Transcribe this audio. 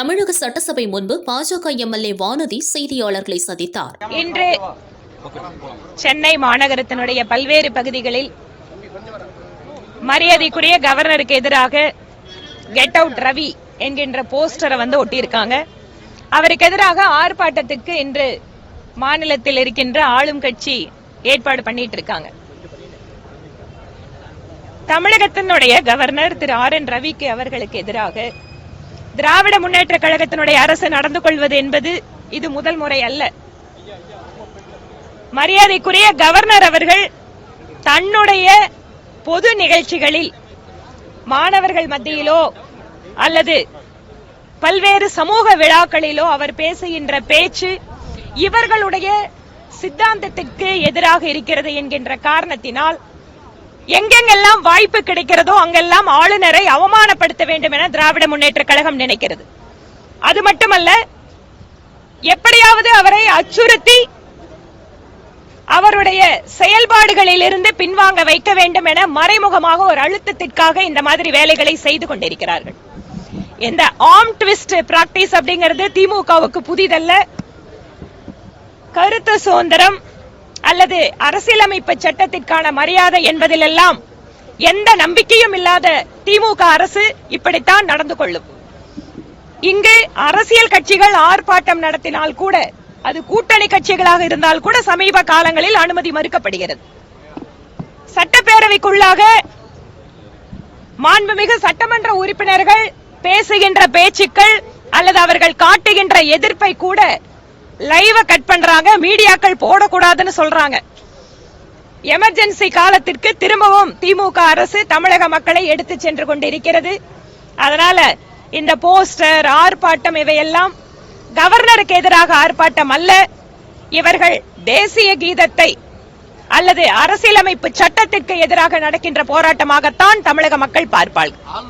தமிழக சட்டசபை முன்பு பாஜக எம்எல்ஏ வானதி செய்தியாளர்களை சந்தித்தார். இன்று சென்னை மாநகரத்தினுடைய பல்வேறு பகுதிகளில் மரியாதைக்குரிய கவர்னருக்கு எதிராக கெட் அவுட் ரவி என்கின்ற போஸ்டரை வந்து ஒட்டியிருக்காங்க. அவருக்கு எதிராக ஆர்ப்பாட்டத்துக்கு இன்று மாநிலத்தில் இருக்கின்ற ஆளும் கட்சி ஏற்பாடு பண்ணிட்டு இருக்காங்க தமிழகத்தினுடைய கவர்னர் திரு ஆர் என் ரவிக்கு அவர்களுக்கு எதிராக திராவிட முன்னேற்ற கழகத்தினுடைய அரசு நடந்து கொள்வது என்பது இது முதல் முறை அல்ல. மரியாதைக்குரிய கவர்னர் அவர்கள் தன்னுடைய பொது நிகழ்ச்சிகளில் மாணவர்கள் மத்தியிலோ அல்லது பல்வேறு சமூக விழாக்களிலோ அவர் பேசுகின்ற பேச்சு இவர்களுடைய சித்தாந்தத்திற்கு எதிராக இருக்கிறது என்கின்ற காரணத்தினால் எங்கெங்கெல்லாம் வாய்ப்பு கிடைக்கிறதோ அங்கெல்லாம் ஆளுநரை அவமானப்படுத்த வேண்டும் என திராவிட முன்னேற்ற கழகம் நினைக்கிறது. அது மட்டுமல்ல எப்படியாவது அவரை அச்சுறுத்தி அவருடைய செயல்பாடுகளில் இருந்து பின்வாங்க வைக்க வேண்டும் என மறைமுகமாக ஒரு அழுத்தத்திற்காக இந்த மாதிரி வேலைகளை செய்து கொண்டிருக்கிறார்கள். இந்த ஆம் ட்விஸ்ட் பிராக்டிஸ் அப்படிங்கிறது திமுகவுக்கு புதிதல்ல. கருத்து சுதந்திரம் அல்லது அரசியலமைப்பு சட்டத்திற்கான மரியாதை என்பதிலெல்லாம் எந்த நம்பிக்கையும் இல்லாத திமுக அரசு இப்படித்தான் நடந்து கொள்ளும். இங்கு அரசியல் கட்சிகள் ஆர்ப்பாட்டம் நடத்தினால் கூட அது கூட்டணி கட்சிகளாக இருந்தால் கூட சமீப காலங்களில் அனுமதி மறுக்கப்படுகிறது. சட்டப்பேரவைக்குள்ளாக மாண்புமிகு சட்டமன்ற உறுப்பினர்கள் பேசுகின்ற பேச்சுக்கள் அல்லது அவர்கள் காட்டுகின்ற எதிர்ப்பை கூட லைவ கட் பண்றாங்க. மீடியாக்கள் போடக்கூடாதுன்னு சொல்றாங்க. எமர்ஜென்சி காலத்திற்கு திரும்பவும் திமுக அரசு தமிழக மக்களை எடுத்து சென்று கொண்டிருக்கிறது. அதனால இந்த போஸ்டர் ஆர்ப்பாட்டம் இவையெல்லாம் கவர்னருக்கு எதிராக ஆர்ப்பாட்டம் அல்ல. இவர்கள் தேசிய கீதத்தை அல்லது அரசியலமைப்பு சட்டத்திற்கு எதிராக நடக்கின்ற போராட்டமாகத்தான் தமிழக மக்கள் பார்ப்பார்கள்.